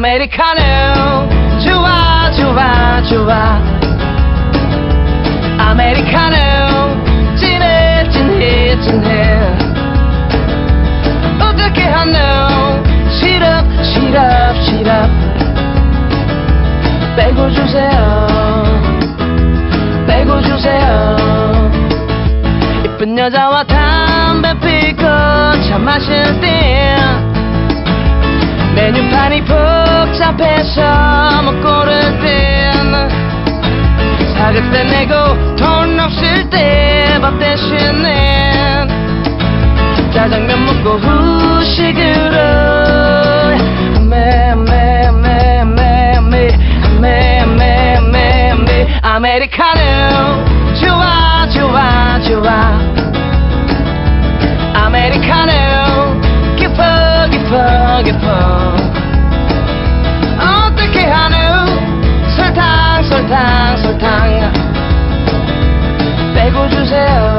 아메리카노. 좋아 좋아 좋아. 아메리카노. 진해 진해 진해. 어떻게 하노 시럽 시럽 시럽. 빼고 주세요. 빼고 주세요. 이쁜 여자와 담배 피고 복잡해서 못 고를 땐 사극대 내고 돈 없을 때밥 대신에 짜장면 먹고 후식으로 메메메 메메메메 아메리카노. 좋아 좋아 좋아. 아메리카노. 깊어 깊어 깊어 tell